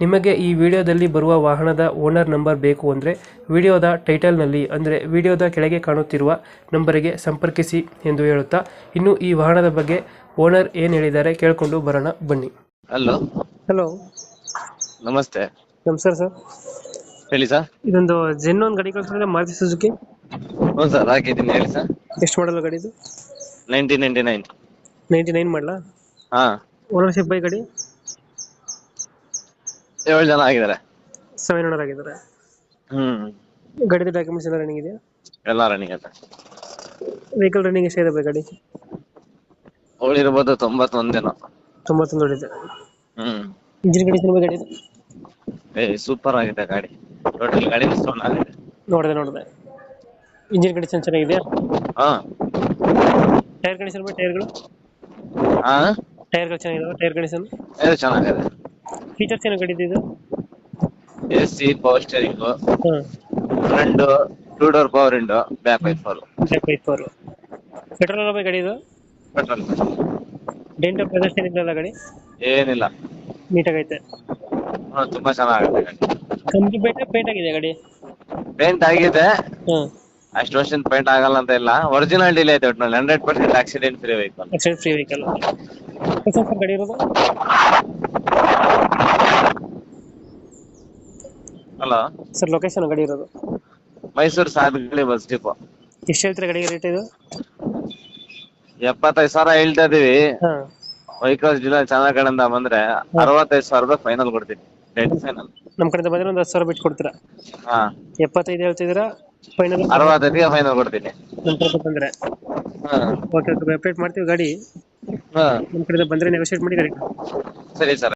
ನಿಮಗೆ ಈ ವಿಡಿಯೋದಲ್ಲಿ ಬರುವ ವಾಹನದ ಓನರ್ ನಂಬರ್ ಬೇಕು ಅಂದರೆ ವಿಡಿಯೋದ ಟೈಟಲ್ನಲ್ಲಿ ಅಂದರೆ ವಿಡಿಯೋದ ಕೆಳಗೆ ಕಾಣುತ್ತಿರುವ ನಂಬರಿಗೆ ಸಂಪರ್ಕಿಸಿ ಎಂದು ಹೇಳುತ್ತಾ ಇನ್ನು ಈ ವಾಹನದ ಬಗ್ಗೆ ಓನರ್ ಏನು ಹೇಳಿದ್ದಾರೆ ಕೇಳಿಕೊಂಡು ಬರೋಣ ಬನ್ನಿ. ಹಲೋ. ಹಲೋ. ನಮಸ್ತೆ. ನಮಸ್ಕಾರ ಸರ್. ಹೇಳಿ ಸರ್. ಇದೊಂದು ಜೆನ್ ಒಂದು ಗಾಡಿ ಕಳ್ಸಿದ್ರೆ ಮಾರುತಿ ಸುಜುಕಿ ಹ್ಞೂ ಸರ್ ಹಾಕಿದ್ದೀನಿ ಹೇಳಿ ಸರ್. ಎಷ್ಟು ಮಾಡಲ್ಲ ಗಾಡಿದು nineteen ninety nine ninety nine ಮಾಡಲ? ಹಾಂ. ಓನರ್ಶಿಪ್ ಬೈ ಗಾಡಿ? ಏಳು ಜನ ಆಗಿದ್ದಾರೆ. ಸೆವೆನ್ ಹಂಡ್ರೆಡ್ ಆಗಿದ್ದಾರೆ? ಹ್ಮ್. ಗಡಿ ಡಾಕ್ಯುಮೆಂಟ್ಸ್ ಎಲ್ಲ ರನ್ನಿಂಗ್ ಇದೆಯಾ? ಎಲ್ಲ ರನ್ನಿಂಗ್ ಐತೆ ವೆಹಿಕಲ್ ರನ್ನಿಂಗ್ ಎಷ್ಟಿದೆ ಬೈ ಗಾಡಿ? ಉಳಿರ್ಬೋದು ತೊಂಬತ್ತೊಂದೇನೋ ತೊಂಬತ್ತೊಂದು ಹೊಡಿದೆ ಹ್ಮ್. ಇಂಜಿನ್ ಕಂಡೀಷನ್ ಬಗ್ಗೆ ಗಾಡಿ ಏ ಸೂಪರ್ ಆಗಿದೆ ಗಾಡಿ. ಟೋಟಲ್ ಗಾಡಿ ಸ್ಟೋನ್ ಆಗಿದೆ. ನೋಡಿದೆ ನೋಡಿದೆ. ಇಂಜಿನ್ ಕಂಡೀಷನ್ ಚೆನ್ನಾಗಿದೆಯಾ? ಹಾ. ಟೈರ್ ಕಂಡೀಷನ್ ಬಗ್ಗೆ ಟೈರ್ಗಳು ಹಾ? ಟೈರ್ಗಳು ಚೆನ್ನಾಗಿದೆ ಟೈರ್ ಕಂಡೀಷನ್ ಇದು ಚೆನ್ನಾಗಿದೆ. ಫೀಚರ್ಸ್ ಏನೋ ಗಾಡಿದು ಇದು? ಎ ಸಿ ಪವರ್ ಸ್ಟೇರಿಂಗು ಹಾಂ. Front two door power window back white fall back white four petrol ಎಲ್ಲ ಬೈ ಗಾಡಿ ಇದು? ಪೆಟ್ರೋಲ್ ಡೆಂಟ್ ಪ್ರದರ್ಶನ ಏನಿಲ್ಲ ಗಾಡಿ? ಏನಿಲ್ಲ. ನೀಟಾಗೈತೆ ಹಾ ತುಂಬಾ ಚೆನ್ನಾಗಿದೆ ಗಾಡಿ. ಕಂಪ್ನಿ ಪೇಂಟ್ ಪೇಂಟ್ ಆಗಿದೆ ಗಾಡಿ. ಪೇಂಟ್ ಆಗಿದೆ. ಹಾಂ. ಅಷ್ಟು ಪೇಂಟ್ ಆಗಲ್ಲ ಅಂತ ಇಲ್ಲ. ಒರಿಜಿನಲ್ ಡಿಲೇ ಐತೆ ಒಟ್ಟಿನಲ್ಲಿ hundred percent accident free vehicle accident free vehicle ಗಾಡಿ ಇರೋದು? ಹಲೋ ಸರ್ ಲೊಕೇಶನ್ ಗಾಡಿ ಇರೋದು. ಮೈಸೂರು ಸಾಧಗಳಿ ಬಸ್ ಡಿಪೋ. ಎಷ್ಟು ಹೇಳ್ತೀರಾ ಗಾಡಿಗೆ ರೇಟ್ ಇದು? ಎಪ್ಪತ್ತೈದು ಸಾವಿರ ಹೇಳ್ತಾ ಇದೀವಿ. ಹಾಂ. ವೆಹಿಕಲ್ಸ್ ಜಿಲ್ಲಾ ಚಾನಲ್ ಕಡೆಯಿಂದ ಬಂದ್ರೆ ಅರವತ್ತೈದು ಸಾವಿರ ರೂಪಾಯಿ ಫೈನಲ್ ಕೊಡ್ತೀನಿ ಡೆಡ್ ಫೈನಲ್ ನಮ್ಮ ಕಡೆಯಿಂದ ಬಂದರೆ ಒಂದು ಹತ್ತು ಸಾವಿರ ಬಿಟ್ಟು ಕೊಡ್ತೀರಾ? ಹಾ. ಎಪ್ಪತ್ತೈದು ಹೇಳ್ತಿದ್ದೀರಾ? ಫೈನಲ್ ಅರವತ್ತೈದಿಗೆ ಫೈನಲ್ ಕೊಡ್ತೀನಿ. ನಮ್ಮ ಕಡೆ ಬಂದರೆ. ಹಾ. ಓಕೆ ಓಕೆ ಅಪ್ಡೇಟ್ ಮಾಡ್ತೀವಿ ಗಾಡಿ. ಹಾ. ನಮ್ಮ ಕಡೆಯಿಂದ ಬಂದರೆ ನೆಗೋಷಿಯೇಟ್ ಮಾಡಿ ಗಾಡಿ. ಸರಿ ಸರ್.